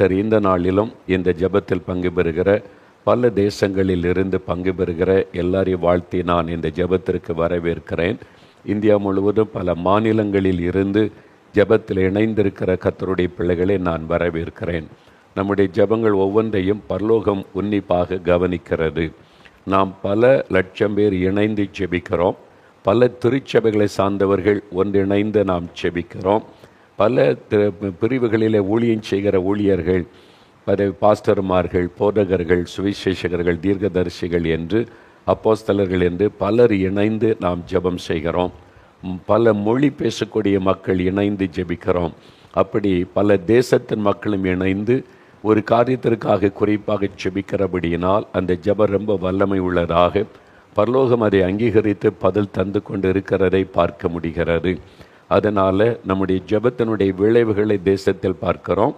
சரி இந்த நாளிலும் இந்த ஜெபத்தில் பங்கு பெறுகிற பல தேசங்களில் இருந்து பங்கு பெறுகிற எல்லாரையும் வாழ்த்தி நான் இந்த ஜெபத்திற்கு வரவேற்கிறேன். இந்தியா முழுவதும் பல மாநிலங்களில் இருந்து ஜெபத்தில் இணைந்திருக்கிற கத்தருடைய பிள்ளைகளை நான் வரவேற்கிறேன். நம்முடைய ஜெபங்கள் ஒவ்வொன்றையும் பரலோகம் உன்னிப்பாக கவனிக்கிறது. நாம் பல லட்சம் பேர் இணைந்து ஜெபிக்கிறோம். பல திருச்சபைகளை சார்ந்தவர்கள் ஒன்றிணைந்து நாம் ஜெபிக்கிறோம். பல பிரிவுகளிலே ஊழியம் செய்கிற ஊழியர்கள் பல பாஸ்டர்மார்கள் போதகர்கள் சுவிசேஷகர்கள் தீர்க்கதரிசிகள் என்று அப்போஸ்தலர்கள் என்று பலர் இணைந்து நாம் ஜெபம் செய்கிறோம். பல மொழி பேசக்கூடிய மக்கள் இணைந்து ஜெபிக்கிறோம். அப்படி பல தேசத்தின் மக்களும் இணைந்து ஒரு காரியத்திற்காக குறிப்பாக ஜெபிக்கிறபடியினால் அந்த ஜெபம் ரொம்ப வல்லமை உள்ளதாக பரலோகம் அதை அங்கீகரித்து பதில் தந்து கொண்டு இருக்கிறதை பார்க்க முடிகிறது. அதனால் நம்முடைய ஜபத்தினுடைய விளைவுகளை தேசத்தில் பார்க்கிறோம்.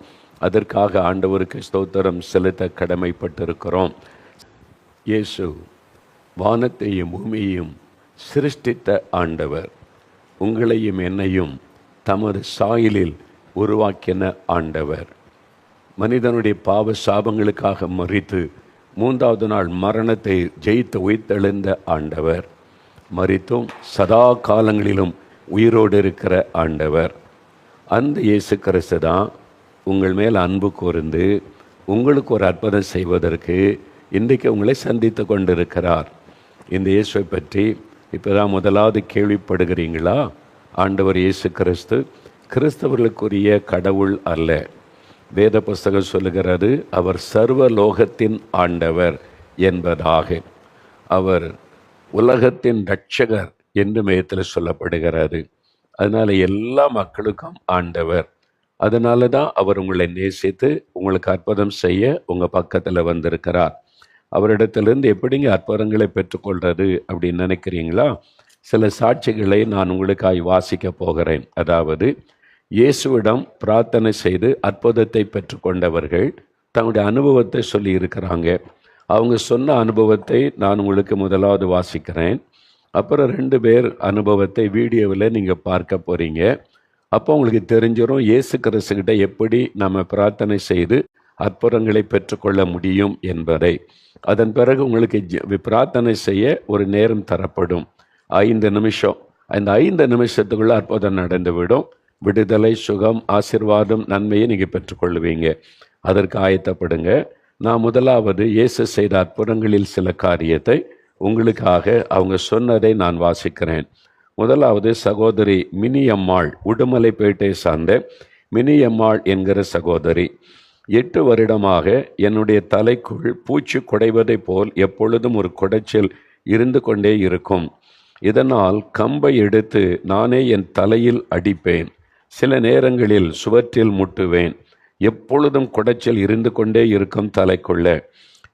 அதற்காக ஆண்டவருக்கு ஸ்தோத்திரம் செலுத்த கடமைப்பட்டிருக்கிறோம். இயேசு வானத்தையும் பூமியையும் சிருஷ்டித்த ஆண்டவர் உங்களையும் என்னையும் தமது சாயலில் உருவாக்கின ஆண்டவர். மனிதனுடைய பாவ சாபங்களுக்காக மறித்து மூன்றாவது நாள் மரணத்தை ஜெயித்து உயிர்த்தெழுந்த ஆண்டவர். மறித்தும் சதா காலங்களிலும் உயிரோடு இருக்கிற ஆண்டவர். அந்த இயேசு கிறிஸ்து தான் உங்கள் மேல் அன்பு கூர்ந்து உங்களுக்கு ஒரு அற்புதம் செய்வதற்கு இன்றைக்கு உங்களை சந்தித்து கொண்டிருக்கிறார். இந்த இயேசுவை பற்றி இப்போதான் முதலாவது கேள்விப்படுகிறீங்களா? ஆண்டவர் இயேசு கிறிஸ்து கிறிஸ்தவர்களுக்குரிய கடவுள் அல்ல. வேத புஸ்தகம் சொல்லுகிறது அவர் சர்வ லோகத்தின் ஆண்டவர் என்பதாக. அவர் உலகத்தின் ரட்சகர் என்று மையத்தில் சொல்லப்படுகிறது அதனால எல்லா மக்களுக்கும் ஆண்டவர். அதனால தான் அவர் உங்களை நேசித்து உங்களுக்கு அற்புதம் செய்ய உங்கள் பக்கத்தில் வந்திருக்கிறார். அவரிடத்திலிருந்து எப்படிங்க அற்புதங்களை பெற்றுக்கொள்வது அப்படின்னு நினைக்கிறீங்களா? சில சாட்சிகளை நான் உங்களுக்காய் வாசிக்க போகிறேன். அதாவது இயேசுவிடம் பிரார்த்தனை செய்து அற்புதத்தை பெற்றுக்கொண்டவர்கள் தங்களுடைய அனுபவத்தை சொல்லி இருக்கிறாங்க அவங்க சொன்ன அனுபவத்தை நான் உங்களுக்கு முதலாவது வாசிக்கிறேன். அப்புறம் ரெண்டு பேர் அனுபவத்தை வீடியோவில் நீங்கள் பார்க்க போகிறீங்க அப்போ உங்களுக்கு தெரிஞ்சிடும் இயேசு கிறிஸ்துக்கிட்ட எப்படி நம்ம பிரார்த்தனை செய்து அற்புதங்களை பெற்றுக்கொள்ள முடியும் என்பதை. அதன் பிறகு உங்களுக்கு பிரார்த்தனை செய்ய ஒரு நேரம் தரப்படும். ஐந்து நிமிஷம். அந்த ஐந்து நிமிஷத்துக்குள்ளே அற்புதம் நடந்துவிடும். விடுதலை சுகம் ஆசீர்வாதம் நன்மையை நீங்கள் பெற்றுக்கொள்வீங்க. அதற்கு ஆயத்தப்படுங்க. நான் முதலாவது இயேசு செய்த அற்புதங்களில் சில காரியத்தை உங்களுக்காக அவங்க சொன்னதை நான் வாசிக்கிறேன். முதலாவது சகோதரி மினியம்மாள் உடுமலைப்பேட்டை சார்ந்த மினியம்மாள் என்கிற சகோதரி. எட்டு வருடமாக என்னுடைய தலைக்குள் பூச்சி குடைவதைப் போல் எப்பொழுதும் ஒரு குடைச்சல் இருந்து கொண்டே இருக்கும். இதனால் கம்பை எடுத்து நானே என் தலையில் அடிப்பேன். சில நேரங்களில் சுவற்றில் முட்டுவேன். எப்பொழுதும் குடைச்சல் இருந்து கொண்டே இருக்கும் தலைக்குள்ள.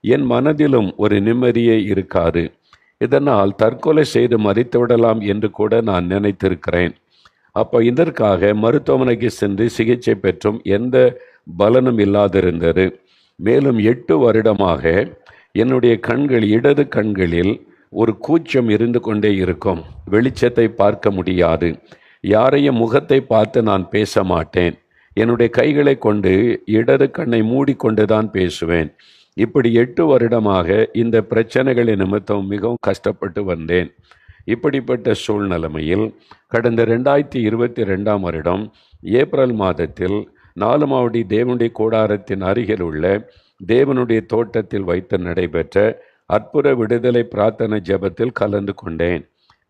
என் மனதிலும் ஒரு நிம்மதியே இருக்காது. இதனால் தற்கொலை செய்து மறித்து விடலாம் என்று கூட நான் நினைத்திருக்கிறேன். அப்போ இதற்காக மருத்துவமனைக்கு சென்று சிகிச்சை பெற்றும் எந்த பலனும் இல்லாதிருந்தது. மேலும் எட்டு வருடமாக என்னுடைய கண்கள் இடது கண்களில் ஒரு கூச்சம் இருந்து கொண்டே இருக்கும். வெளிச்சத்தை பார்க்க முடியாது. யாரையும் முகத்தை பார்த்து நான் பேச மாட்டேன். என்னுடைய கைகளை கொண்டு இடது கண்ணை மூடிக்கொண்டு தான் பேசுவேன். இப்படி எட்டு வருடமாக இந்த பிரச்சனைகளை நிமித்தம் மிகவும் கஷ்டப்பட்டு வந்தேன். இப்படிப்பட்ட சூழ்நிலைமையில் கடந்த ரெண்டாயிரத்தி இருபத்தி ரெண்டாம் வருடம் ஏப்ரல் மாதத்தில் நாலுமாவடி தேவனுடைய கூடாரத்தின் அருகில் உள்ள தேவனுடைய தோட்டத்தில் வைத்து நடைபெற்ற அற்புத விடுதலை பிரார்த்தனை ஜெபத்தில் கலந்து கொண்டேன்.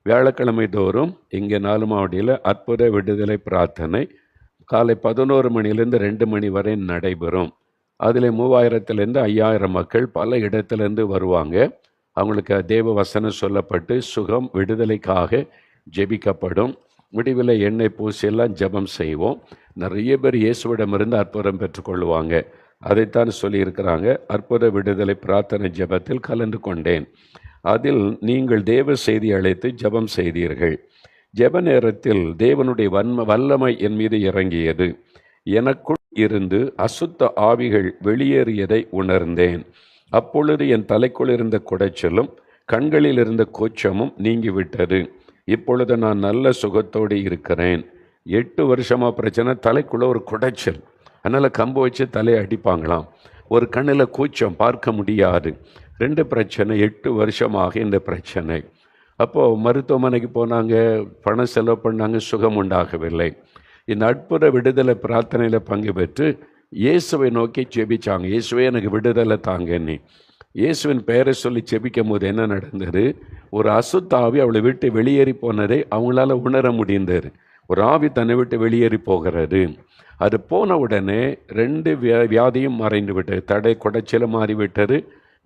வியாழக்கிழமை தோறும் இங்கே நாலுமாவடியில் அற்புத விடுதலை பிரார்த்தனை காலை பதினோரு மணிலேருந்து ரெண்டு மணி வரை நடைபெறும். அதில் மூவாயிரத்துலேருந்து ஐயாயிரம் மக்கள் பல இடத்துலேருந்து வருவாங்க. அவங்களுக்கு தேவ வசனம் சொல்லப்பட்டு சுகம் விடுதலைக்காக ஜெபிக்கப்படும். முடிவில் எண்ணெய் பூசியெல்லாம் ஜபம் ஜெபம் செய்வோம். நிறைய பேர் இயேசுவிடமிருந்து அற்புதம் பெற்றுக்கொள்வாங்க. அதைத்தான் சொல்லியிருக்கிறாங்க. அற்புத விடுதலை பிரார்த்தனை ஜெபத்தில் கலந்து கொண்டேன். அதில் நீங்கள் தேவ செய்தி அழைத்து ஜெபம் செய்தீர்கள். ஜெப நேரத்தில் தேவனுடைய வன்ம வல்லமை என் மீது இறங்கியது. எனக்குள் இருந்து அசுத்த ஆவிகள் வெளியேறியதை உணர்ந்தேன். அப்பொழுது என் தலைக்குள் இருந்த குடைச்சலும் கண்களில் இருந்த கூச்சமும் நீங்கிவிட்டது. இப்பொழுது நான் நல்ல சுகத்தோடு இருக்கிறேன். எட்டு வருஷமாக பிரச்சனை தலைக்குள்ளே ஒரு குடைச்சல். அதனால் கம்பு வச்சு தலையை அடிப்பாங்களாம். ஒரு கண்ணில் கூச்சம் பார்க்க முடியாது. ரெண்டு பிரச்சனை எட்டு வருஷமாக இந்த பிரச்சனை. அப்போது மருத்துவமனைக்கு போனாங்க பணம் செலவு பண்ணாங்க சுகம் உண்டாகவில்லை. இந்த அற்புத விடுதலை பிரார்த்தனையில் பங்கு பெற்று இயேசுவை நோக்கி செபிச்சாங்க. இயேசுவே எனக்கு விடுதலை தாங்கன்னு இயேசுவின் பெயரை சொல்லி செபிக்கும் போது என்ன நடந்தது? ஒரு அசுத்தாவி அவளை விட்டு வெளியேறி போனதை அவங்களால உணர முடிந்தது. ஒரு ஆவி தன்னை விட்டு வெளியேறி போகிறது. அது போன உடனே ரெண்டு வியா வியாதியும் மறைந்து விட்டது. தடை குடைச்சல மாறிவிட்டது.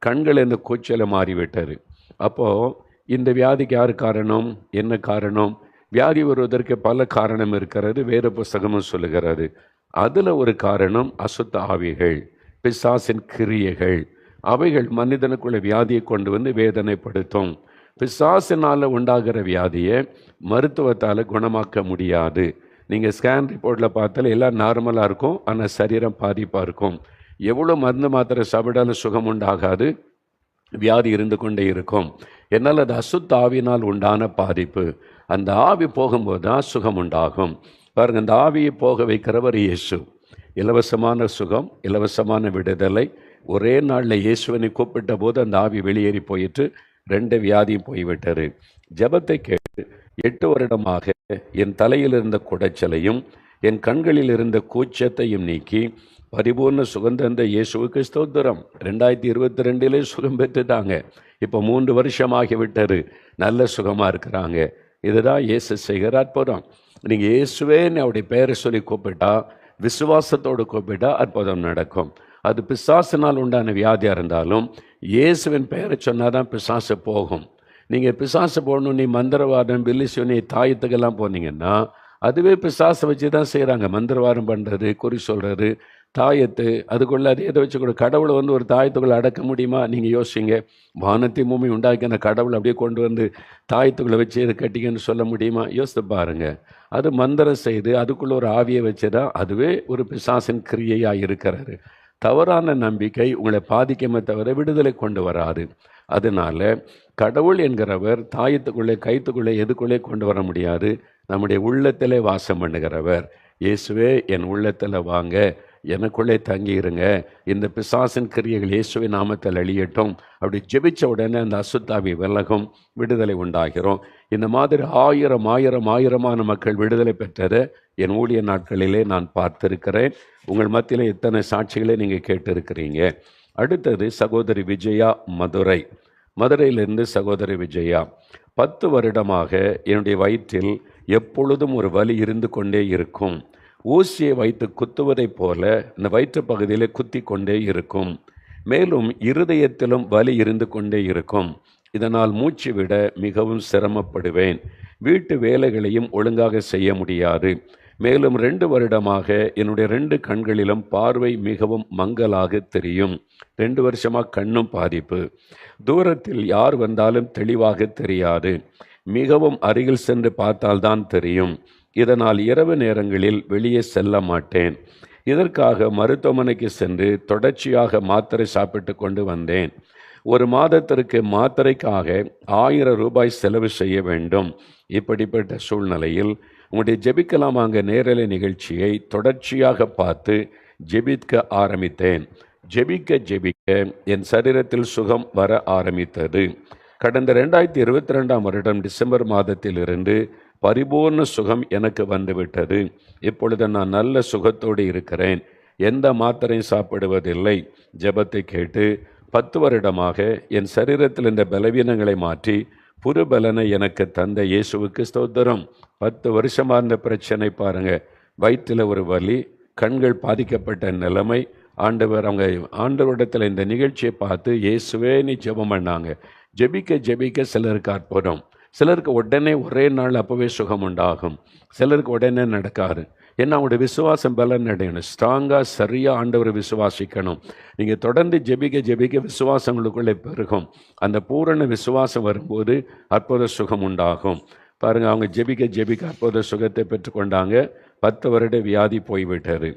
கண்கள் இந்த கூச்சல மாறிவிட்டது. அப்போது இந்த வியாதிக்கு யார் காரணம்? என்ன காரணம்? வியாதி வருவதற்கு பல காரணம் இருக்கிறது வேறு புஸ்தகமும் சொல்லுகிறது. அதில் ஒரு காரணம் அசுத்த ஆவிகள் பிசாசின் கிரியைகள். அவைகள் மனிதனுக்குள்ள வியாதியை கொண்டு வந்து வேதனைப்படுத்தும். பிசாசினால் உண்டாகிற வியாதியை மருத்துவத்தால் குணமாக்க முடியாது. நீங்கள் ஸ்கேன் ரிப்போர்ட்டில் பார்த்தால எல்லாம் நார்மலாக இருக்கும் ஆனால் சரீரம் பாதிப்பாக இருக்கும். எவ்வளோ மருந்து மாத்திரை சாப்பிடாலும் சுகம் உண்டாகாது வியாதி இருந்து கொண்டே இருக்கும். என்னால் அது அசுத்த ஆவினால் உண்டான பாதிப்பு. அந்த ஆவி போகும்போது தான் சுகம் உண்டாகும் பாருங்க அந்த ஆவியை போக வைக்கிறவர் இயேசு. இலவசமான சுகம் இலவசமான விடுதலை. ஒரே நாளில் இயேசுவனை கூப்பிட்ட போது அந்த ஆவி வெளியேறி போயிட்டு ரெண்டு வியாதியும் போய்விட்டாரு ஜெபத்தை கேட்டு எட்டு வருடமாக என் தலையில் இருந்த குடைச்சலையும் என் கண்களில் இருந்த கூச்சத்தையும் நீக்கி பரிபூர்ண சுகந்தந்த இயேசுவுக்கு ஸ்தோத்திரம். ரெண்டாயிரத்தி இருபத்தி ரெண்டிலே சுகம் பெற்றுட்டாங்க. இப்போ மூன்று வருஷமாகி விட்டாரு நல்ல சுகமாக இருக்கிறாங்க. இதுதான் இயேசு செய்கிற அற்புதம். நீங்கள் இயேசுவேன்னு அவருடைய பெயரை சொல்லி கூப்பிட்டா விசுவாசத்தோடு கூப்பிட்டா அற்புதம் நடக்கும். அது பிசாசினால் உண்டான வியாதியாக இருந்தாலும் இயேசுவின் பெயரை சொன்னால் தான் பிசாசு போகும். நீங்கள் பிசாசு போடணும் நீ மந்திரவாதம் பில்லிசுனி தாயத்துக்கெல்லாம் போனீங்கன்னா அதுவே பிசாசை வச்சு தான் செய்கிறாங்க மந்திரவாதம் பண்ணுறது குறி சொல்கிறது தாயத்து அதுக்குள்ளே அது எதை வச்சு கூட கடவுளை வந்து ஒரு தாயத்துக்குள்ளே அடக்க முடியுமா? நீங்கள் யோசிங்க. வானத்தை பூமி உண்டாக்கின கடவுளை அப்படியே கொண்டு வந்து தாயத்துக்குள்ளே வச்சு இதை கட்டிங்கன்னு சொல்ல முடியுமா? யோசித்து பாருங்க. அது மந்திரம் செய்து அதுக்குள்ளே ஒரு ஆவியை வச்சு தான் அதுவே ஒரு பிசாசின் கிரியையாக இருக்கிறாரு தவறான நம்பிக்கை உங்களை பாதிக்கமே தவிர விடுதலை கொண்டு வராது. அதனால கடவுள் என்கிறவர் தாயத்துக்குள்ளே கைத்துக்குள்ளே எதுக்குள்ளே கொண்டு வர முடியாது? நம்முடைய உள்ளத்திலே வாசம் பண்ணுகிறவர். இயேசுவே என் உள்ளத்தில் வாங்க. எனக்குள்ளே தங்கியிருங்க. இந்த பிசாசின் கிரியைகள் இயேசுவை நாமத்தில் அழியட்டும். அப்படி ஜெபிச்ச உடனே அந்த அசுத்தாவி விலகும். விடுதலை உண்டாகிறோம். இந்த மாதிரி ஆயிரம் ஆயிரம் ஆயிரமான மக்கள் விடுதலை பெற்றதை. என் ஊழிய நாட்களிலே நான் பார்த்திருக்கிறேன். உங்கள் மத்தியில் இத்தனை சாட்சிகளை நீங்கள் கேட்டிருக்கிறீங்க. அடுத்தது சகோதரி விஜயா மதுரை. மதுரையிலிருந்து சகோதரி விஜயா பத்து வருடமாக என்னுடைய வயிற்றில் எப்பொழுதும் ஒரு வலி இருந்து கொண்டே இருக்கும். ஊசியை வைத்து குத்துவதைப் போல இந்த வயிற்று பகுதியிலே குத்தி கொண்டே இருக்கும். மேலும் இருதயத்திலும் வலி இருந்து கொண்டே இருக்கும். இதனால் மூச்சு விட மிகவும் சிரமப்படுவேன். வீட்டு வேலைகளையும் ஒழுங்காக செய்ய முடியாது. மேலும் ரெண்டு வருடமாக என்னுடைய ரெண்டு கண்களிலும் பார்வை மிகவும் மங்கலாக தெரியும். ரெண்டு வருஷமாக கண்ணும் பாதிப்பு. தூரத்தில் யார் வந்தாலும் தெளிவாக தெரியாது. மிகவும் அருகில் சென்று பார்த்தால்தான் தெரியும். இதனால் இரவு நேரங்களில் வெளியே செல்ல மாட்டேன். இதற்காக மருத்துவமனைக்கு சென்று தொடர்ச்சியாக மாத்திரை சாப்பிட்டு கொண்டு வந்தேன். ஒரு மாதத்திற்கு மாத்திரைக்காக ஆயிரம் ரூபாய் செலவு செய்ய வேண்டும். இப்படிப்பட்ட சூழ்நிலையில் உங்களுடைய ஜெபிக்கலாமாங்க நேரலை நிகழ்ச்சியை தொடர்ச்சியாக பார்த்து ஜெபிக்க ஆரம்பித்தேன். ஜெபிக்க ஜெபிக்க என் சரீரத்தில் சுகம் வர ஆரம்பித்தது. கடந்த ரெண்டாயிரத்தி இருபத்தி ரெண்டாம் வருடம் டிசம்பர் மாதத்திலிருந்து பரிபூர்ண சுகம் எனக்கு வந்துவிட்டது. இப்பொழுது நான் நல்ல சுகத்தோடு இருக்கிறேன். எந்த மாத்திரையும் சாப்பிடுவதில்லை. ஜெபத்தை கேட்டு பத்து வருடமாக என் சரீரத்தில் இந்த பலவீனங்களை மாற்றி புதுபலனை எனக்கு தந்த இயேசுவுக்கு ஸ்தோத்திரம். பத்து வருஷமாக இருந்த பிரச்சனை பாருங்க. வயிற்றில் ஒரு வலி கண்கள் பாதிக்கப்பட்ட நிலைமை ஆண்டவர் அவங்க ஆண்டவரிடத்தில் இந்த நிகழ்ச்சியை பார்த்து இயேசுவே நீ ஜெபம் பண்ணாங்க. ஜெபிக்க ஜெபிக்க சிலருக்கு அற்புதம். சிலருக்கு உடனே ஒரே நாள் அப்போவே சுகம் உண்டாகும் சிலருக்கு உடனே நடக்காது. ஏன்னா அவங்களுடைய விசுவாசம் பலன் அடையணும் ஸ்ட்ராங்காக சரியாக ஆண்டவரை விசுவாசிக்கணும். நீங்கள் தொடர்ந்து ஜெபிக்க ஜெபிக்க விசுவாசங்களுக்குள்ளே பெருகும். அந்த பூரண விசுவாசம் வரும்போது அற்புத சுகம் உண்டாகும் பாருங்கள் அவங்க ஜெபிக்க ஜெபிக்க அற்புத சுகத்தை பெற்றுக்கொண்டாங்க. பத்து வருட வியாதி போய்விட்டாரு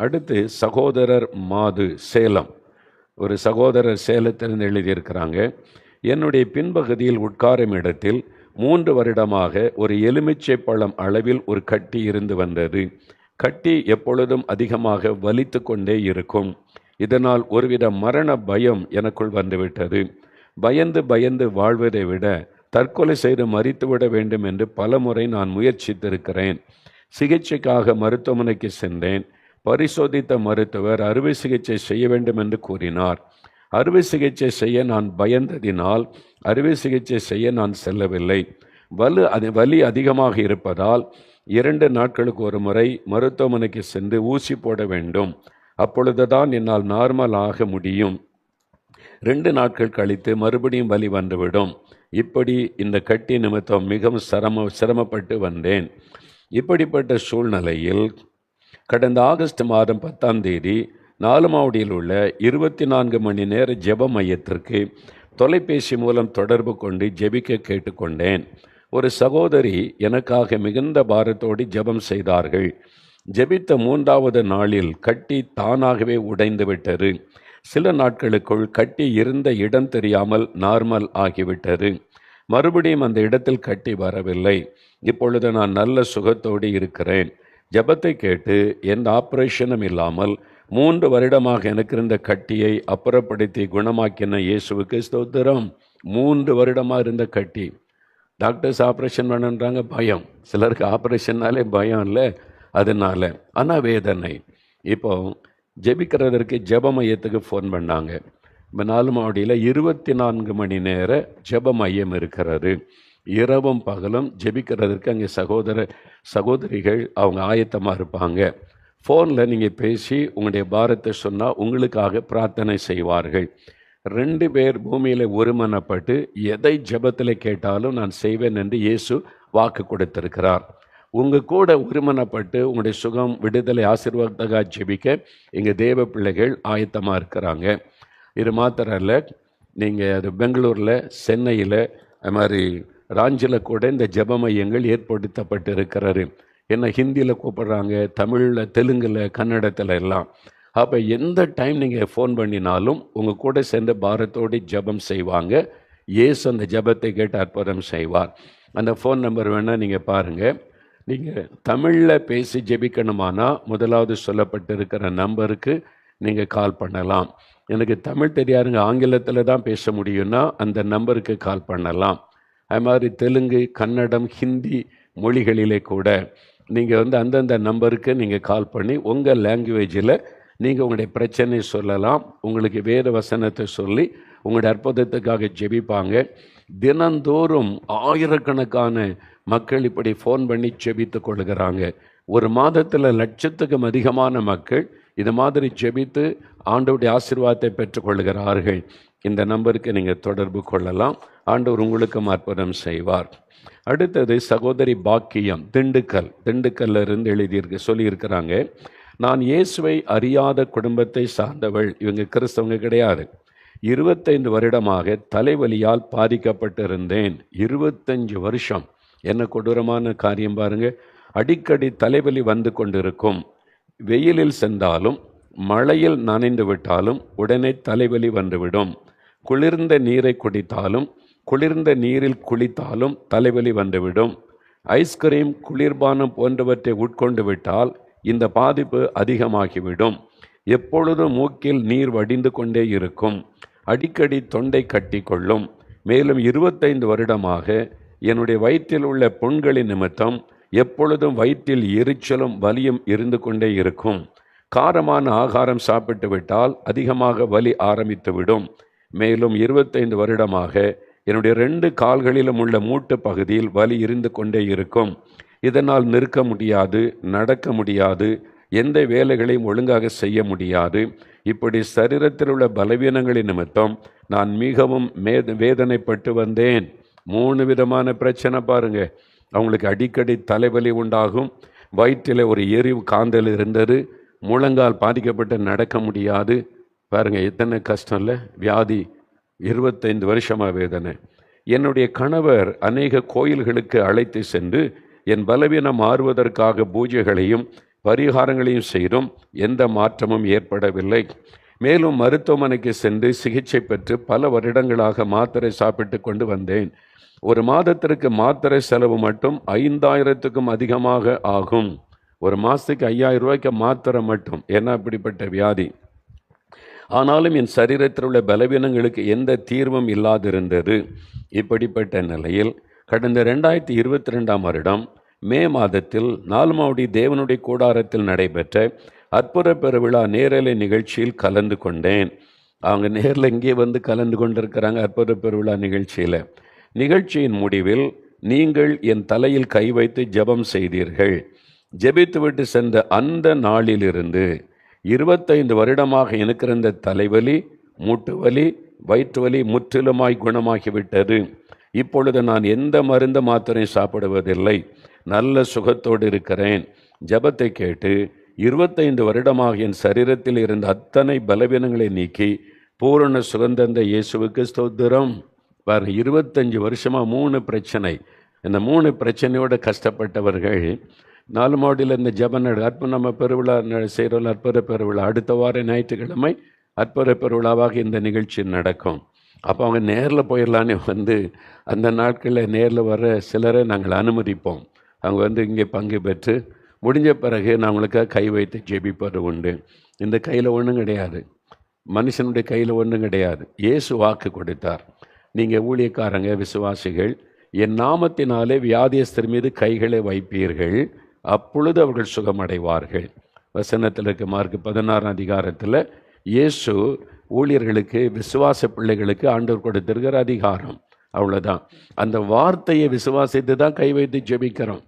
அடுத்து சகோதரர் மாது சேலம். ஒரு சகோதரர் சேலத்திலிருந்து எழுதியிருக்கிறாங்க என்னுடைய பின்பகுதியில் உட்காரும் இடத்தில் மூன்று வருடமாக ஒரு எலுமிச்சை பழம் அளவில் ஒரு கட்டி இருந்து வந்தது. கட்டி எப்பொழுதும் அதிகமாக வலித்து கொண்டே இருக்கும். இதனால் ஒருவித மரண பயம் எனக்குள் வந்துவிட்டது. பயந்து பயந்து வாழ்வதை விட தற்கொலை செய்து மறித்துவிட வேண்டும் என்று பலமுறை நான் முயற்சித்திருக்கிறேன். சிகிச்சைக்காக மருத்துவமனைக்கு சென்றேன். பரிசோதித்த மருத்துவர் அறுவை சிகிச்சை செய்ய வேண்டும் என்று கூறினார். அறுவை சிகிச்சை செய்ய நான் பயந்ததினால் அறுவை சிகிச்சை செய்ய நான் செல்லவில்லை. வலு அது வலி அதிகமாக இருப்பதால் இரண்டு நாட்களுக்கு ஒரு முறை மருத்துவமனைக்கு சென்று ஊசி போட வேண்டும். அப்பொழுதுதான் என்னால் நார்மல் ஆக முடியும். ரெண்டு நாட்கள் கழித்து மறுபடியும் வலி வந்துவிடும். இப்படி இந்த கட்டி நிமித்தம் மிகவும் சிரம சிரமப்பட்டு வந்தேன். இப்படிப்பட்ட சூழ்நிலையில் கடந்த ஆகஸ்ட் மாதம் பத்தாம் தேதி நாலுமாவடியில் உள்ள இருபத்தி நான்கு மணி நேர ஜெப மையத்திற்கு தொலைபேசி மூலம் தொடர்பு கொண்டு ஜெபிக்க கேட்டுக்கொண்டேன். ஒரு சகோதரி எனக்காக மிகுந்த பாரத்தோடு ஜெபம் செய்தார்கள். ஜெபித்த மூன்றாவது நாளில் கட்டி தானாகவே உடைந்து விட்டது. சில நாட்களுக்குள் கட்டி இருந்த இடம் தெரியாமல் நார்மல் ஆகிவிட்டது. மறுபடியும் அந்த இடத்தில் கட்டி வரவில்லை. இப்பொழுது நான் நல்ல சுகத்தோடு இருக்கிறேன். ஜபத்தை கேட்டு எந்த ஆப்ரேஷனும் இல்லாமல் மூன்று வருடமாக எனக்கு இருந்த கட்டியை அப்புறப்படுத்தி குணமாக்கின இயேசுவுக்கு ஸ்தோத்திரம். மூன்று வருடமாக இருந்த கட்டி. டாக்டர்ஸ் ஆப்ரேஷன் பண்ணுன்றாங்க பயம். சிலருக்கு ஆப்ரேஷன்னாலே பயம் இல்லை அதனால் ஆனால் வேதனை இப்போ ஜெபிக்கிறதற்கு ஜெப மையத்துக்கு ஃபோன் பண்ணாங்க. இப்போ நாலு மாவடியில் இருபத்தி நான்கு மணி நேர ஜெப மையம் இருக்கிறது. இரவும் பகலும் ஜெபிக்கிறதற்கு அங்கே சகோதர சகோதரிகள் அவங்க ஆயத்தமாக இருப்பாங்க. ஃபோனில் நீங்கள் பேசி உங்களுடைய பாரத்தை சொன்னால் உங்களுக்காக பிரார்த்தனை செய்வார்கள். ரெண்டு பேர் பூமியில் ஒருமனப்பட்டு எதை ஜெபத்தில் கேட்டாலும் நான் செய்வேன் என்று இயேசு வாக்கு கொடுத்திருக்கிறார். உங்கள் கூட ஒருமனப்பட்டு உங்களுடைய சுகம் விடுதலை ஆசீர்வாதகா ஜெபிக்க எங்கள் தேவ பிள்ளைகள் ஆயத்தமாக இருக்கிறாங்க. இது மாத்திரம் இல்லை நீங்கள் அது பெங்களூரில் சென்னையில் அது மாதிரி ராஞ்சியில் கூட இந்த ஜெப மையங்கள் ஏற்படுத்தப்பட்டு இருக்கிறாரு என்ன ஹிந்தியில் கூப்பிட்றாங்க தமிழில் தெலுங்கில் கன்னடத்தில் எல்லாம். அப்போ எந்த டைம் நீங்கள் ஃபோன் பண்ணினாலும் உங்கள் கூட சேர்ந்து பாரத்தோடு ஜெபம் செய்வாங்க. இயேசு அந்த ஜெபத்தை கேட்டு அற்புதம் செய்வார். அந்த ஃபோன் நம்பர் வேணால் நீங்கள் பாருங்கள் நீங்கள் தமிழில் பேசி ஜெபிக்கணுமானா முதலாவது சொல்லப்பட்டிருக்கிற நம்பருக்கு நீங்கள் கால் பண்ணலாம். எனக்கு தமிழ் தெரியாதுங்க. ஆங்கிலத்தில் தான் பேச முடியும்னா அந்த நம்பருக்கு கால் பண்ணலாம். அது மாதிரி தெலுங்கு கன்னடம் ஹிந்தி மொழிகளிலே கூட. நீங்கள் வந்து அந்தந்த நம்பருக்கு நீங்கள் கால் பண்ணி உங்கள் லாங்குவேஜில் நீங்கள் உங்களுடைய பிரச்சனை சொல்லலாம் உங்களுக்கு வேறு வசனத்தை சொல்லி உங்களுடைய அற்புதத்துக்காக ஜெபிப்பாங்க. தினந்தோறும் ஆயிரக்கணக்கான மக்கள் இப்படி ஃபோன் பண்ணி ஜெபித்து கொள்கிறாங்க. ஒரு மாதத்தில் லட்சத்துக்கும் அதிகமான மக்கள் இது மாதிரி ஜெபித்து ஆண்டோடைய ஆசீர்வாதத்தை பெற்றுக்கொள்கிறார்கள் இந்த நம்பருக்கு நீங்கள் தொடர்பு கொள்ளலாம். ஆண்டவர் உங்களுக்கும் அற்புதம் செய்வார். அடுத்தது சகோதரி பாக்கியம் திண்டுக்கல். திண்டுக்கல்ல இருந்து எழுதியிருக்கு சொல்லியிருக்கிறாங்க நான் இயேசுவை அறியாத குடும்பத்தை சார்ந்தவள். இவங்க கிறிஸ்தவங்க கிடையாது. இருபத்தைந்து வருடமாக தலைவலியால் பாதிக்கப்பட்டிருந்தேன். இருபத்தஞ்சு வருஷம். என்ன கொடூரமான காரியம் பாருங்க. அடிக்கடி தலைவலி வந்து கொண்டிருக்கும். வெயிலில் சென்றாலும் மழையில் நனைந்து விட்டாலும் உடனே தலைவலி வந்துவிடும். குளிர்ந்த நீரை குடித்தாலும் குளிர்ந்த நீரில் குளித்தாலும் தலைவலி வந்துவிடும். ஐஸ்கிரீம் குளிர்பானம் போன்றவற்றை உட்கொண்டு விட்டால் இந்த பாதிப்பு அதிகமாகிவிடும். எப்பொழுதும் மூக்கில் நீர் வடிந்து கொண்டே இருக்கும். அடிக்கடி தொண்டை கட்டிக்கொள்ளும். மேலும் இருபத்தைந்து வருடமாக என்னுடைய வயிற்றில் உள்ள புண்களின் நிமித்தம் எப்பொழுதும் வயிற்றில் எரிச்சலும் வலியும் இருந்து கொண்டே இருக்கும். காரமான ஆகாரம் சாப்பிட்டு விட்டால் அதிகமாக வலி ஆரம்பித்துவிடும். மேலும் இருபத்தைந்து வருடமாக என்னுடைய ரெண்டு கால்களிலும் உள்ள மூட்டு பகுதியில் வலி இருந்து கொண்டே இருக்கும். இதனால் நிற்க முடியாது நடக்க முடியாது எந்த வேலைகளையும் ஒழுங்காக செய்ய முடியாது. இப்படி சரீரத்தில் உள்ள பலவீனங்களின் நிமித்தம் நான் மிகவும் மேத வேதனைப்பட்டு வந்தேன். மூணு விதமான பிரச்சனை பாருங்க. அவங்களுக்கு அடிக்கடி தலைவலி உண்டாகும். வயிற்றில் ஒரு எரிவு காந்தல் இருந்தது. முழங்கால் பாதிக்கப்பட்டு நடக்க முடியாது. பாருங்க எத்தனை கஷ்டம் இல்லை? வியாதி இருபத்தைந்து வருஷமாக வேதனை. என்னுடைய கணவர் அநேக கோயில்களுக்கு அழைத்து சென்று என் பலவீனம் மாறுவதற்காக பூஜைகளையும் பரிகாரங்களையும் செய்தும் எந்த மாற்றமும் ஏற்படவில்லை. மேலும் மருத்துவமனைக்கு சென்று சிகிச்சை பெற்று பல வருடங்களாக மாத்திரை சாப்பிட்டு கொண்டு வந்தேன். ஒரு மாதத்திற்கு மாத்திரை செலவு மட்டும் ஐந்தாயிரத்துக்கும் அதிகமாக ஆகும். ஒரு மாதத்துக்கு ஐயாயிரம் ரூபாய்க்கு மாத்திரை மட்டும். ஏன்னா அப்படிப்பட்ட வியாதி. ஆனாலும் என் சரீரத்தில் உள்ள பலவீனங்களுக்கு எந்த தீர்வும் இல்லாதிருந்தது. இப்படிப்பட்ட நிலையில் கடந்த ரெண்டாயிரத்தி இருபத்தி ரெண்டாம் வருடம் மே மாதத்தில் நாலுமாவடி தேவனுடைய கூடாரத்தில் நடைபெற்ற அற்புத பெருவிழா நேரலை நிகழ்ச்சியில் கலந்து கொண்டேன். அவங்க நேரில் இங்கே வந்து கலந்து கொண்டிருக்கிறாங்க அற்புத பெருவிழா நிகழ்ச்சியில். நிகழ்ச்சியின் முடிவில் நீங்கள் என் தலையில் கை வைத்து ஜெபம் செய்தீர்கள். ஜெபித்துவிட்டு சென்ற அந்த நாளிலிருந்து இருபத்தைந்து வருடமாக எனக்கு இருந்த தலைவலி மூட்டு வலி வயிற்று வலி முற்றிலுமாய் குணமாகிவிட்டது. இப்பொழுது நான் எந்த மருந்து மாத்திரை சாப்பிடுவதில்லை. நல்ல சுகத்தோடு இருக்கிறேன். ஜெபத்தை கேட்டு இருபத்தைந்து வருடமாக என் சரீரத்தில் இருந்த அத்தனை பலவீனங்களை நீக்கி பூரண சுகந்தந்த இயேசுவுக்கு ஸ்தோத்திரம். வர இருபத்தஞ்சு வருஷமாக மூணு பிரச்சனை. இந்த மூணு பிரச்சனையோடு கஷ்டப்பட்டவர்கள் நாலு மாடியில் இந்த ஜப நட அற்ப பெருவிழா செய்கிறோம் அற்புத பெருவிழா. அடுத்த வார ஞாயிற்றுக்கிழமை அற்புத பெருவிழாவாக இந்த நிகழ்ச்சி நடக்கும். அப்போ அவங்க நேரில் போயிடலான்னு வந்து அந்த நாட்களில் நேரில் வர சிலரை நாங்கள் அனுமதிப்போம். அவங்க வந்து இங்கே பங்கு பெற்று முடிஞ்ச பிறகு நான் அவங்களுக்காக கை வைத்து ஜெபிப்பது உண்டு. இந்த கையில் ஒன்றும் கிடையாது. மனுஷனுடைய கையில் ஒன்றும் கிடையாது. இயேசு வாக்கு கொடுத்தார். நீங்கள் ஊழியக்காரங்க விசுவாசிகள் என் நாமத்தினாலே வியாதியஸ்தர் மீது கைகளை வைப்பீர்கள். அப்பொழுது அவர்கள் சுகமடைவார்கள். வசனத்தில் இருக்க மார்க் பதினாறாம் அதிகாரத்தில் இயேசு ஊழியர்களுக்கு விசுவாச பிள்ளைகளுக்கு ஆண்டவர் கொடுத்திருக்கிற அதிகாரம். அவ்வளோதான் அந்த வார்த்தையை விசுவாசித்து தான் கை வைத்து ஜெபிக்கிறோம்.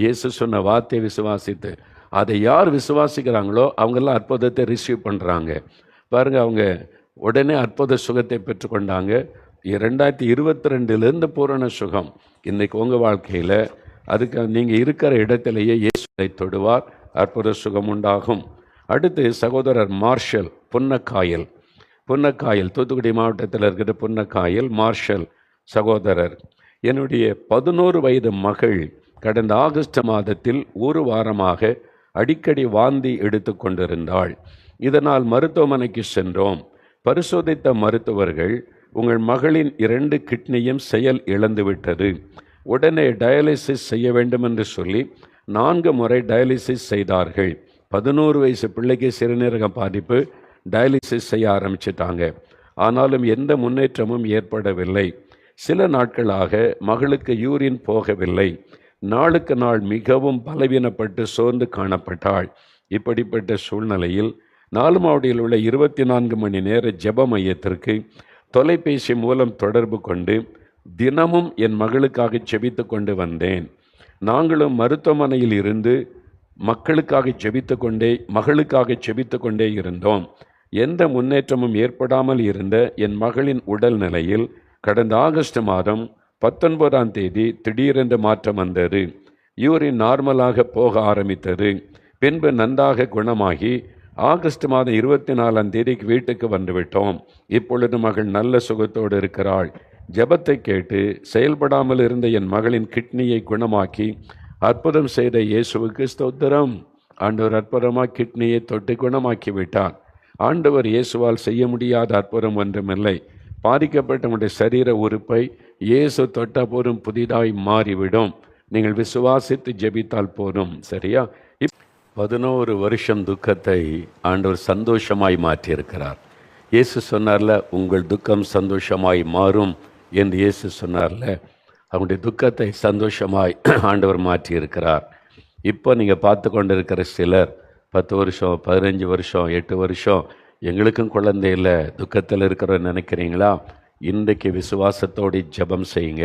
இயேசு சொன்ன வார்த்தையை விசுவாசித்து அதை யார் விசுவாசிக்கிறாங்களோ அவங்கெல்லாம் அற்புதத்தை ரிசீவ் பண்ணுறாங்க பாருங்கள் அவங்க உடனே அற்புத சுகத்தை பெற்றுக்கொண்டாங்க. ரெண்டாயிரத்தி இருபத்தி ரெண்டுலேருந்து பூரண சுகம். இன்றைக்கு உங்கள் வாழ்க்கையில் அதுக்கு நீங்கள் இருக்கிற இடத்திலேயே இயேசுவை தொடுவார். அற்புத சுகம் உண்டாகும். அடுத்து சகோதரர் மார்ஷல் புன்னக்காயல். புன்னக்காயல் தூத்துக்குடி மாவட்டத்தில் இருக்கிற புன்னக்காயல் மார்ஷல் சகோதரர். என்னுடைய பதினோரு வயது மகள் கடந்த ஆகஸ்ட் மாதத்தில் ஒரு வாரமாக அடிக்கடி வாந்தி எடுத்து கொண்டிருந்தாள். இதனால் மருத்துவமனைக்கு சென்றோம். பரிசோதித்த மருத்துவர்கள் உங்கள் மகளின் இரண்டு கிட்னியும் செயல் இழந்துவிட்டது. உடனே டயாலிசிஸ் செய்ய வேண்டும் என்று சொல்லி நான்கு முறை டயாலிசிஸ் செய்தார்கள். பதினோரு வயசு பிள்ளைக்கு சிறுநீரக பாதிப்பு டயாலிசிஸ் செய்ய ஆரம்பிச்சிட்டாங்க. ஆனாலும் எந்த முன்னேற்றமும் ஏற்படவில்லை. சில நாட்களாக மகளுக்கு யூரின் போகவில்லை. நாளுக்கு நாள் மிகவும் பலவீனப்பட்டு சோர்ந்து காணப்பட்டாள். இப்படிப்பட்ட சூழ்நிலையில் நாலுமாவடியில் உள்ள இருபத்தி நான்கு மணி நேர ஜெப மையத்திற்கு தொலைபேசி மூலம் தொடர்பு கொண்டு தினமும் என் மகளுக்காக செபித்து கொண்டு வந்தேன். நாங்களும் மருத்துவமனையில் இருந்து மக்களுக்காக செபித்து கொண்டே மகளுக்காக செபித்து கொண்டே இருந்தோம். எந்த முன்னேற்றமும் ஏற்படாமல் இருந்த என் மகளின் உடல் நிலையில் கடந்த ஆகஸ்ட் மாதம் பத்தொன்பதாம் தேதி திடீரென்று மாற்றம் வந்தது. யூரின் நார்மலாக போக ஆரம்பித்தது. பின்பு நன்றாக குணமாகி ஆகஸ்ட் மாதம் இருபத்தி நாலாம் தேதிக்கு வீட்டுக்கு வந்துவிட்டோம். இப்பொழுது மகள் நல்ல சுகத்தோடு இருக்கிறாள். ஜபத்தை கேட்டு செயல்படாமல் இருந்த என் மகளின் கிட்னியை குணமாக்கி அற்புதம் செய்த இயேசுவுக்கு ஸ்தோத்திரம். ஆண்டவர் அற்புதமாக கிட்னியை தொட்டு குணமாக்கி விட்டார். ஆண்டவர் இயேசுவால் செய்ய முடியாத அற்புதம் ஒன்றுமில்லை. பாதிக்கப்பட்டவனுடைய சரீர உறுப்பை இயேசு தொட்ட போதும் புதிதாய் மாறிவிடும். நீங்கள் விசுவாசித்து ஜெபித்தால் போதும். சரியா? இப் பதினோரு வருஷம் துக்கத்தை ஆண்டவர் சந்தோஷமாய் மாற்றியிருக்கிறார். இயேசு சொன்னார்ல உங்கள் துக்கம் சந்தோஷமாய் மாறும். என்று இயேசு சொன்னார்ல அவங்களுடைய துக்கத்தை சந்தோஷமாய் ஆண்டவர் மாற்றி இருக்கிறார் இப்போ நீங்கள் பார்த்து கொண்டிருக்கிற சிலர் பத்து வருஷம் பதினஞ்சு வருஷம் எட்டு வருஷம் எங்களுக்கும் குழந்தை இல்லை துக்கத்தில் இருக்கிறோன்னு நினைக்கிறீங்களா? இன்றைக்கு விசுவாசத்தோடு ஜெபம் செய்யுங்க.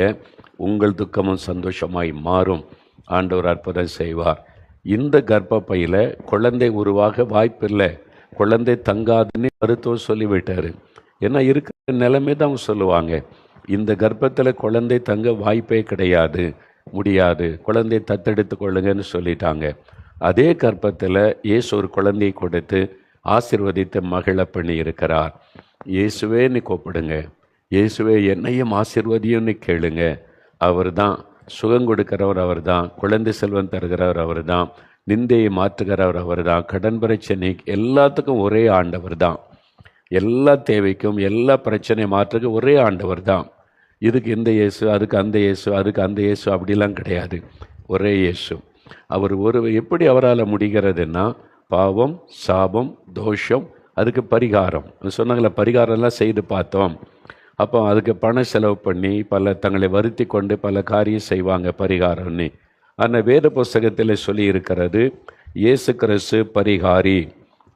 உங்கள் துக்கமும் சந்தோஷமாய் மாறும். ஆண்டவர் அற்புதம் செய்வார். இந்த கர்ப்பப்பையில் குழந்தை உருவாக வாய்ப்பில்லை குழந்தை தங்காதுன்னு மருத்துவம் சொல்லிவிட்டார். ஏன்னா இருக்கிற நிலைமை தான் அவங்க சொல்லுவாங்க. இந்த கர்ப்பத்தில் குழந்தை தங்க வாய்ப்பே கிடையாது முடியாது. குழந்தை தத்தெடுத்து கொள்ளுங்கன்னு சொல்லிட்டாங்க. அதே கர்ப்பத்தில் இயேசு ஒரு குழந்தையை கொடுத்து ஆசிர்வதித்து மகிழ பண்ணி இருக்கிறார் இயேசுவேன்னு கூப்பிடுங்க. இயேசுவே என்னையும் ஆசிர்வதியும்னு கேளுங்க. அவர் தான் சுகம் கொடுக்கிறவர் அவர் தான் குழந்தை செல்வம் தருகிறவர் அவர் தான் நிந்தையை மாற்றுகிறவர் அவர் தான் கடன் பிரச்சனை எல்லாத்துக்கும் ஒரே ஆண்டவர் தான் எல்லா தேவைக்கும் எல்லா பிரச்சனை மாற்றுக்கு ஒரே ஆண்டவர் தான் இதுக்கு இந்த இயேசு அதுக்கு அந்த இயேசு அதுக்கு அந்த இயேசு அப்படிலாம் கிடையாது. ஒரே இயேசு. அவர் ஒரு எப்படி அவரால் முடிகிறதுன்னா பாவம் சாபம் தோஷம் அதுக்கு பரிகாரம். சொன்னாங்களே பரிகாரம்லாம் செய்து பார்த்தோம். அப்போ அதுக்கு பணம் செலவு பண்ணி பல தங்களை வருத்தி கொண்டு பல காரியம் செய்வாங்க பரிகாரம்னு. ஆனால் வேத புஸ்தகத்தில் சொல்லி இருக்கிறது இயேசு கிறிஸ்து பரிகாரி.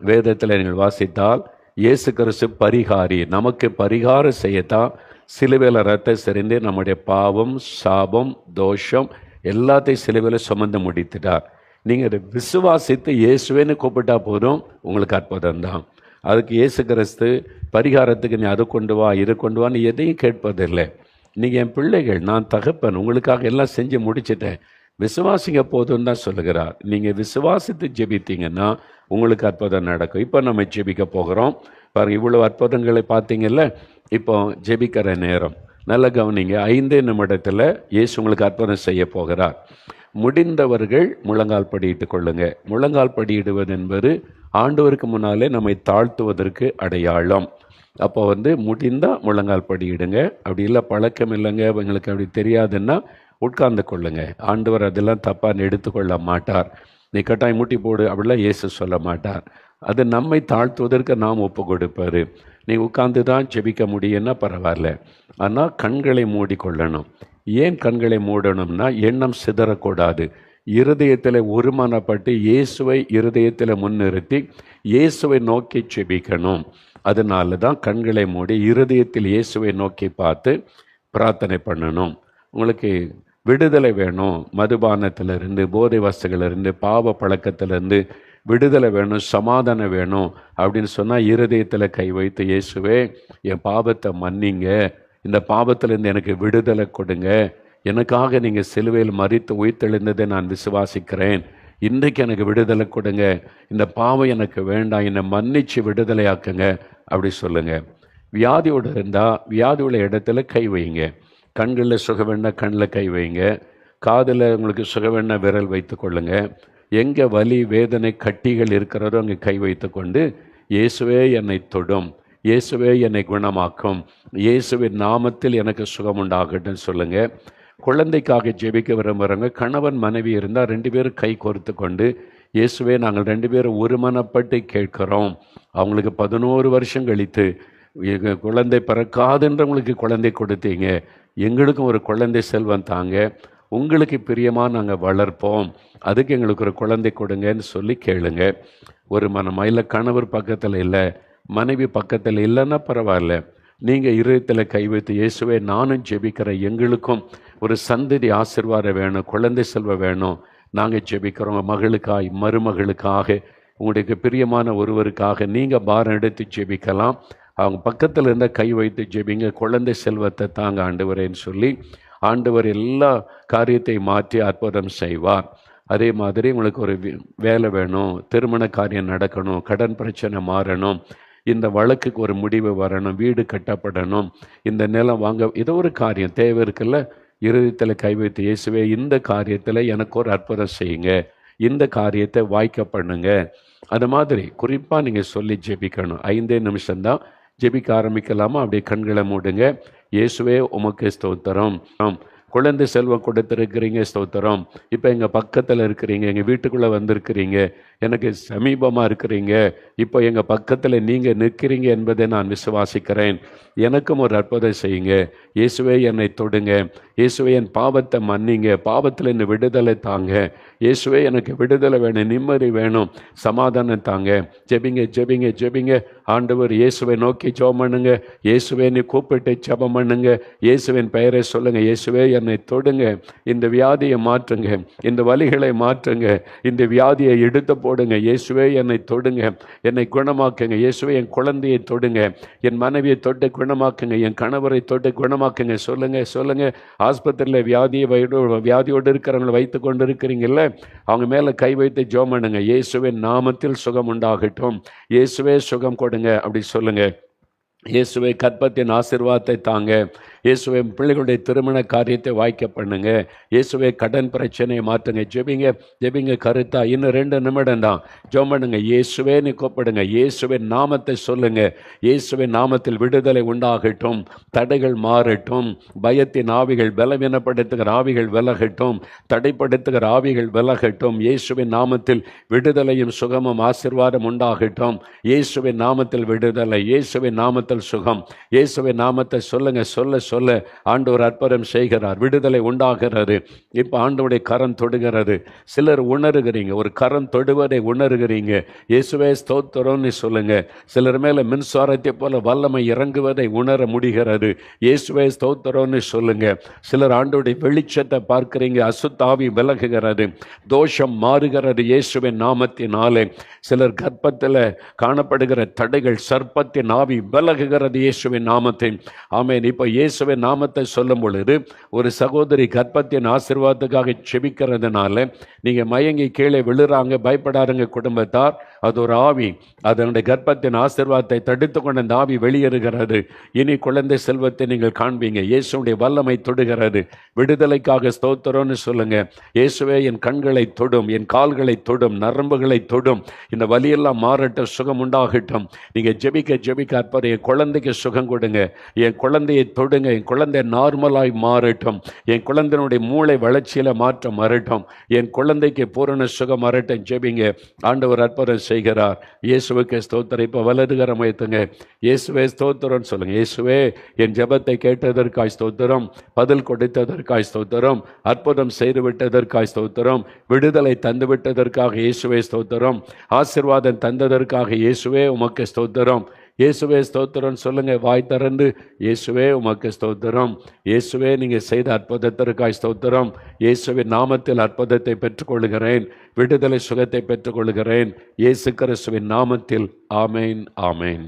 வேதத்தில் நீங்கள் வாசித்தால் இயேசு கிறிஸ்து பரிகாரி. நமக்கு பரிகாரம் செய்யத்தான் சிலுவையில் ரத்த செறிந்து நம்முடைய பாவம் சாபம் தோஷம் எல்லாத்தையும் சிலுவையில் சுமந்து முடித்துட்டார் நீங்கள் விசுவாசித்து இயேசுவேன்னு கூப்பிட்டா போதும் உங்களுக்கு அற்புதம் தான் அதுக்கு இயேசு கிறிஸ்து பரிகாரத்துக்கு நீ அதை கொண்டு வா இது கொண்டு வான்னு எதையும் கேட்பதில்லை. நீங்கள் என் பிள்ளைகள் நான் தகப்பன் உங்களுக்காக எல்லாம் செஞ்சு முடிச்சிட்டேன். விசுவாசிங்க போதும் தான் சொல்லுகிறார். நீங்கள் விசுவாசித்து ஜெபித்தீங்கன்னா உங்களுக்கு அற்புதம் நடக்கும். இப்போ நம்ம ஜெபிக்க போகிறோம். பாருங்கள் இவ்வளோ அற்புதங்களை பார்த்தீங்கல்ல? இப்போ ஜெபிக்கிற நேரம். நல்ல கவனிங்க ஐந்தே நிமிடத்தில் இயேசு உங்களுக்கு அர்ப்பணம் செய்ய போகிறார். முடிந்தவர்கள் முழங்கால் படியிட்டு கொள்ளுங்க. முழங்கால் படியிடுவது என்பது ஆண்டவருக்கு முன்னாலே நம்மை தாழ்த்துவதற்கு அடையாளம். அப்போ வந்து முடிந்தால் முழங்கால் படியிடுங்க. அப்படி இல்லை பழக்கம் இல்லைங்க எங்களுக்கு அப்படி தெரியாதுன்னா உட்கார்ந்து கொள்ளுங்க. ஆண்டவர் அதெல்லாம் தப்பாக எடுத்துக்கொள்ள மாட்டார். நீ கட்டாயம் மூட்டி போடு அப்படிலாம் இயேசு சொல்ல மாட்டார். அது நம்மை தாழ்த்துவதற்கு நாம் ஒப்பு கொடுப்பாரு நீ உட்கார்ந்து தான் செபிக்க முடியும்னா பரவாயில்ல. ஆனால் கண்களை மூடிக்கொள்ளணும். ஏன் கண்களை மூடணும்னா எண்ணம் சிதறக்கூடாது. இருதயத்தில் ஒருமானப்பட்டு இயேசுவை இருதயத்தில் முன்னிறுத்தி இயேசுவை நோக்கி செபிக்கணும். அதனால தான் கண்களை மூடி இருதயத்தில் இயேசுவை நோக்கி பார்த்து பிரார்த்தனை பண்ணணும். உங்களுக்கு விடுதலை வேணும். மதுபானத்திலிருந்து போதை வசதிகளிலிருந்து பாவ பழக்கத்திலிருந்து விடுதலை வேணும் சமாதானம் வேணும் அப்படின்னு சொன்னால் இருதயத்தில் கை வைத்து இயேசுவே என் பாவத்தை மன்னிங்க. இந்த பாவத்திலேருந்து எனக்கு விடுதலை கொடுங்க. எனக்காக நீங்கள் சிலுவையில் மறித்து உயிர்த்தெழுந்ததை நான் விசுவாசிக்கிறேன். இன்றைக்கு எனக்கு விடுதலை கொடுங்க. இந்த பாவம் எனக்கு வேண்டாம். என்னை மன்னிச்சு விடுதலையாக்குங்க. அப்படி சொல்லுங்கள் வியாதியோடு இருந்தால் வியாதி உள்ள இடத்துல கை வைங்க. கண்களில் சுக வேணா கண்ணில் கை வைங்க. காதில் உங்களுக்கு சுக வேணா விரல் வைத்து கொள்ளுங்கள் எங்கே வலி வேதனை கட்டிகள் இருக்கிறதோ அங்கே கை வைத்து கொண்டு இயேசுவே என்னை தொடும். இயேசுவே என்னை குணமாக்கும். இயேசுவின் நாமத்தில் எனக்கு சுகம் உண்டாகட்டும் சொல்லுங்கள் குழந்தைக்காக ஜெபிக்க விரும்புகிறவங்க கணவன் மனைவி இருந்தால் ரெண்டு பேரும் கை கோர்த்து கொண்டு இயேசுவே நாங்கள் ரெண்டு பேரும் ஒருமனப்பட்டு கேட்குறோம். அவங்களுக்கு பதினோரு வருஷம் கழித்து குழந்தை பிறக்காதுன்றவங்களுக்கு குழந்தை கொடுத்தீங்க. எங்களுக்கும் ஒரு குழந்தை செல்வம் தாங்க. உங்களுக்கு பிரியமாக நாங்கள் வளர்ப்போம். அதுக்கு எங்களுக்கு ஒரு குழந்தை கொடுங்கன்னு சொல்லி கேளுங்க. ஒரு மனமா இல்லை கணவர் பக்கத்தில் இல்லை மனைவி பக்கத்தில் இல்லைன்னா பரவாயில்ல. நீங்கள் இருதயத்தில் கை வைத்து இயேசுவே நானும் ஜெபிக்கிறேன் எங்களுக்கும் ஒரு சந்ததி ஆசிர்வாதம் வேணும் குழந்தை செல்வம் வேணும். நாங்கள் ஜெபிக்கிறோம் மகளுக்காய் மருமகளுக்காக. உங்களுக்கு பிரியமான ஒருவருக்காக நீங்கள் பாரம் எடுத்து ஜெபிக்கலாம். அவங்க பக்கத்தில் இருந்தால் கை வைத்து ஜெபிங்க குழந்தை செல்வத்தை தாங்க ஆண்டவரேன்னு சொல்லி ஆண்டவர் எல்லா காரியத்தை மாற்றி அற்புதம் செய்வார். அதே மாதிரி உங்களுக்கு ஒரு வேலை வேணும் திருமண காரியம் நடக்கணும் கடன் பிரச்சனை மாறணும் இந்த வழக்குக்கு ஒரு முடிவு வரணும் வீடு கட்டப்படணும் இந்த நிலம் வாங்க ஏதோ ஒரு காரியம் தேவை இருக்குல்ல? இருதயத்தில் கை வைத்து இயேசுவே இந்த காரியத்தில் எனக்கு ஒரு அற்புதம் செய்யுங்க. இந்த காரியத்தை வாய்க்க பண்ணுங்க. அது மாதிரி குறிப்பாக நீங்கள் சொல்லி ஜெபிக்கணும். ஐந்தே நிமிஷம்தான் ஜெபிக்க ஆரம்பிக்கலாமா? அப்படியே கண்களை மூடுங்க. இயேசுவே உமக்கு ஸ்தோத்திரம். ஆம். குழந்தை செல்வம் கொடுத்துருக்கிறீங்க ஸ்தோத்திரம். இப்போ எங்கள் பக்கத்தில் இருக்கிறீங்க எங்கள் வீட்டுக்குள்ளே வந்திருக்கிறீங்க எனக்கு சமீபமாக இருக்கிறீங்க இப்போ எங்கள் பக்கத்தில் நீங்கள் நிற்கிறீங்க என்பதை நான் விசுவாசிக்கிறேன். எனக்கும் ஒரு அற்புதம் செய்யுங்க. இயேசுவே என்னை தொடுங்க. இயேசுவே என் பாவத்தை மன்னிங்க. பாவத்தில் என்னை விடுதலை தாங்க. இயேசுவே எனக்கு விடுதலை வேணும் நிம்மதி வேணும் சமாதானம் தாங்க. ஜெபிங்க ஜெபிங்க ஜெபிங்க. ஆண்டவர் இயேசுவை நோக்கி ஜெபம் பண்ணுங்க. இயேசுவே நீ கூப்பிட்டு ஜெபம் பண்ணுங்க. இயேசுவின் பெயரை சொல்லுங்க. இயேசுவே என்னை தொடுங்க. இந்த வியாதியை மாற்றுங்க. இந்த வழிகளை மாற்றுங்க. இந்த வியாதியை எடுத்து போடுங்க. இயேசுவே என்னை தொடுங்க. என்னை குணமாக்குங்க. இயேசுவே என் குழந்தையை தொடுங்க. என் மனைவியை தொட்டு குணமாக்குங்க. என் கணவரை தொட்டு குணமாக்குங்க. சொல்லுங்க சொல்லுங்க. ஆஸ்பத்திரியில் வியாதியை வயடு வியாதியோடு இருக்கிறவங்களை வைத்து கொண்டு இருக்கிறீங்கல்ல? அவங்க மேலே கை வைத்து ஜோம் பண்ணுங்க. இயேசுவின் நாமத்தில் சுகம் உண்டாகட்டும். இயேசுவே சுகம் கொடுங்க. அப்படி சொல்லுங்க. இயேசுவை கற்பத்தின் ஆசிர்வாதத்தை தாங்க. இயேசுவை பிள்ளைகளுடைய திருமண காரியத்தை வாய்க்க பண்ணுங்க. இயேசுவை கடன் பிரச்சனையை மாற்றுங்க ஜெபிங்க ஜெபிங்க கருத்தா. இன்னும் ரெண்டு நிமிடம் தான். ஜோம் பண்ணுங்க. இயேசுவேன்னு கூப்பிடுங்க. இயேசுவின் நாமத்தை சொல்லுங்க. இயேசுவின் நாமத்தில் விடுதலை உண்டாகட்டும். தடைகள் மாறட்டும். பயத்தின் ஆவிகள் பலவீனப்படுத்துகிற ஆவிகள் விலகட்டும். தடைப்படுத்துகிற ஆவிகள் விலகட்டும். இயேசுவின் நாமத்தில் விடுதலையும் சுகமும் ஆசீர்வாதம் உண்டாகட்டும். இயேசுவின் நாமத்தில் விடுதலை. இயேசுவின் நாமத்தில் சுகம். இயேசுவின் நாமத்தை சொல்லுங்க. சொல்ல சொல்ல ஆண்டவர் அற்புதம் செய்கிறார் விடுதலை உண்டாகிறது. இப்போ ஆண்டவுடைய கரம் தொடுகிறது. சிலர் உணர்கிறீங்க ஒரு கரம் தொடுவதை உணர்கிறீங்க. இயேசுவே ஸ்தோத்திரம்னு சொல்லுங்க. சிலர் மேல மின்சாரத்தை போல வல்லமை இறங்குவதை உணர முடிகிறது. இயேசுவே ஸ்தோத்திரம்னு சொல்லுங்க. சிலர் ஆண்டோடைய வெளிச்சத்தை பார்க்குறீங்க அசுத்தாவி விலகுகிறது. தோஷம் மாறுகிறது இயேசுவின் நாமத்தினாலே. சிலர் கர்ப்பத்தில் காணப்படுகிற தடைகள் சர்ப்பத்தின் ஆவி விலகுகிறது இயேசுவின் நாமத்தை. ஆமேன். இப்போ இயேசுவின் நாமத்தை சொல்லும் பொழுது ஒரு சகோதரி கர்ப்பத்தின் ஆசிர்வாதத்துக்காக செபிக்கிறதுனால நீங்கள் மயங்கி கீழே விழுறாங்க பயப்படாருங்க குடும்பத்தார். அது ஒரு ஆவி அதனுடைய கர்ப்பத்தின் ஆசீர்வாதத்தை தடுத்து கொண்ட அந்த ஆவி வெளியேறுகிறது. இனி குழந்தை செல்வத்தை நீங்கள் காண்பீங்க. இயேசுடைய வல்லமை தொடுகிறது. விடுதலைக்காக ஸ்தோத்திரம்னு சொல்லுங்க. இயேசுவே என் கண்களை தொடும் என் கால்களை தொடும் நரம்புகளை தொடும். இந்த வலியெல்லாம் மாறட்டும் சுகம் உண்டாகட்டும். நீங்கள் ஜெபிக்க ஜெபிக்க அற்புதம். என் குழந்தைக்கு சுகம் கொடுங்க. என் குழந்தையை தொடுங்க. என் குழந்தை நார்மலாய் மாறட்டும். என் குழந்தையினுடைய மூளை வளர்ச்சியில் மாற்றம் வரட்டும். என் குழந்தைக்கு பூரண சுகம் வரட்டும். ஜெபிங்க. ஆண்டவர் அற்புதம் செய்கிறார். இயேசுவுக்கு ஸ்தோத்திரம். இப்போ வலதுகரம் வைத்துங்க இயேசுவே ஸ்தோத்திரம்னு சொல்லுங்க. இயேசுவே என் ஜெபத்தை கேட்டதற்காய் ஸ்தோத்திரம். பதில் கொடுத்ததற்காய் ஸ்தோத்திரம். அற்புதம் செய்து விட்டதற்காய் ஸ்தோத்திரம். விடுதலை தந்து விட்டதற்காக இயேசுவே ஸ்தோத்திரம். ஆசீர்வாதம் தந்ததற்காக இயேசுவே உமக்கு ஸ்தோத்திரம். இயேசுவே ஸ்தோத்திரம் சொல்லுங்க வாய் திறந்து இயேசுவே உமக்கு ஸ்தோத்திரம். இயேசுவே நீங்கள் செய்த அற்புதத்திற்காய் ஸ்தோத்திரம். இயேசுவின் நாமத்தில் அற்புதத்தை பெற்றுக்கொள்கிறேன் விடுதலை சுகத்தை பெற்றுக்கொள்கிறேன் இயேசு கிறிஸ்துவின் நாமத்தில் ஆமேன் ஆமேன்.